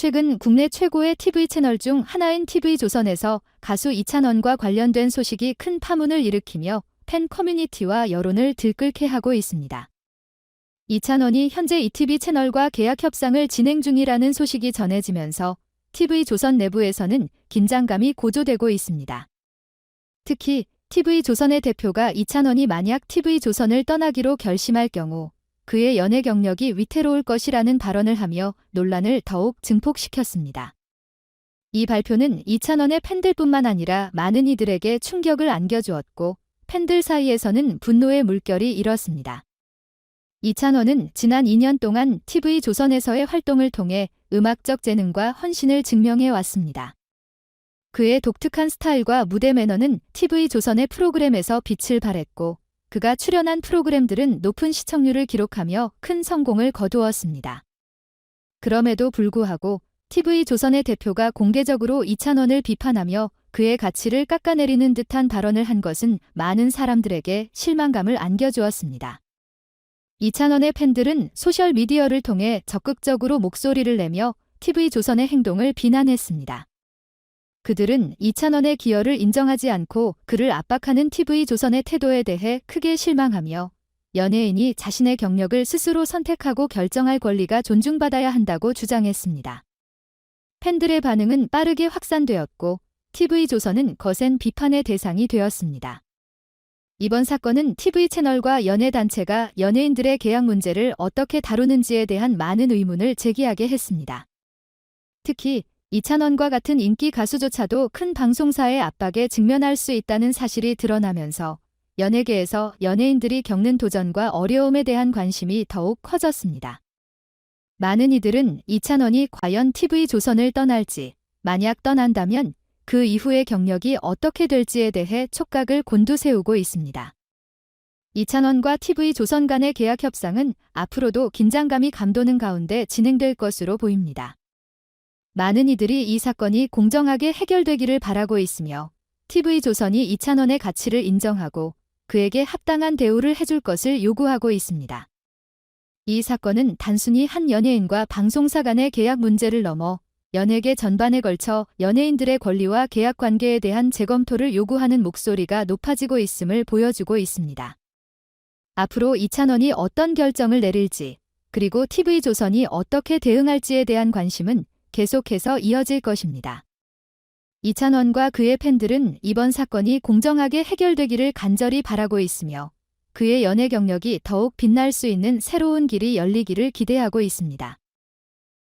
최근 국내 최고의 TV 채널 중 하나인 TV조선에서 가수 이찬원과 관련된 소식이 큰 파문을 일으키며 팬 커뮤니티와 여론을 들끓게 하고 있습니다. 이찬원이 현재 ETV 채널과 계약 협상을 진행 중이라는 소식이 전해지면서 TV조선 내부에서는 긴장감이 고조되고 있습니다. 특히 TV조선의 대표가 이찬원이 만약 TV조선을 떠나기로 결심할 경우 그의 연애 경력이 위태로울 것이라는 발언을 하며 논란을 더욱 증폭시켰습니다. 이 발표는 이찬원의 팬들뿐만 아니라 많은 이들에게 충격을 안겨주었고 팬들 사이에서는 분노의 물결이 일었습니다. 이찬원은 지난 2년 동안 TV조선에서의 활동을 통해 음악적 재능과 헌신을 증명해 왔습니다. 그의 독특한 스타일과 무대 매너는 TV조선의 프로그램에서 빛을 발했고 그가 출연한 프로그램들은 높은 시청률을 기록하며 큰 성공을 거두었습니다. 그럼에도 불구하고 TV조선의 대표가 공개적으로 이찬원을 비판하며 그의 가치를 깎아내리는 듯한 발언을 한 것은 많은 사람들에게 실망감을 안겨주었습니다. 이찬원의 팬들은 소셜미디어를 통해 적극적으로 목소리를 내며 TV조선의 행동을 비난했습니다. 그들은 이찬원의 기여를 인정하지 않고 그를 압박하는 TV조선의 태도에 대해 크게 실망하며 연예인이 자신의 경력을 스스로 선택하고 결정할 권리가 존중받아야 한다고 주장했습니다. 팬들의 반응은 빠르게 확산되었고 TV조선은 거센 비판의 대상이 되었습니다. 이번 사건은 TV 채널과 연예 단체가 연예인들의 계약 문제를 어떻게 다루는지에 대한 많은 의문을 제기하게 했습니다. 특히 이찬원과 같은 인기 가수조차도 큰 방송사의 압박에 직면할 수 있다는 사실이 드러나면서 연예계에서 연예인들이 겪는 도전과 어려움에 대한 관심이 더욱 커졌습니다. 많은 이들은 이찬원이 과연 TV조선을 떠날지, 만약 떠난다면 그 이후의 경력이 어떻게 될지에 대해 촉각을 곤두세우고 있습니다. 이찬원과 TV조선 간의 계약 협상은 앞으로도 긴장감이 감도는 가운데 진행될 것으로 보입니다. 많은 이들이 이 사건이 공정하게 해결되기를 바라고 있으며 TV조선이 이찬원의 가치를 인정하고 그에게 합당한 대우를 해줄 것을 요구하고 있습니다. 이 사건은 단순히 한 연예인과 방송사 간의 계약 문제를 넘어 연예계 전반에 걸쳐 연예인들의 권리와 계약 관계에 대한 재검토를 요구하는 목소리가 높아지고 있음을 보여주고 있습니다. 앞으로 이찬원이 어떤 결정을 내릴지, 그리고 TV조선이 어떻게 대응할지에 대한 관심은 계속해서 이어질 것입니다. 이찬원과 그의 팬들은 이번 사건이 공정하게 해결되기를 간절히 바라고 있으며 그의 연예 경력이 더욱 빛날 수 있는 새로운 길이 열리기를 기대하고 있습니다.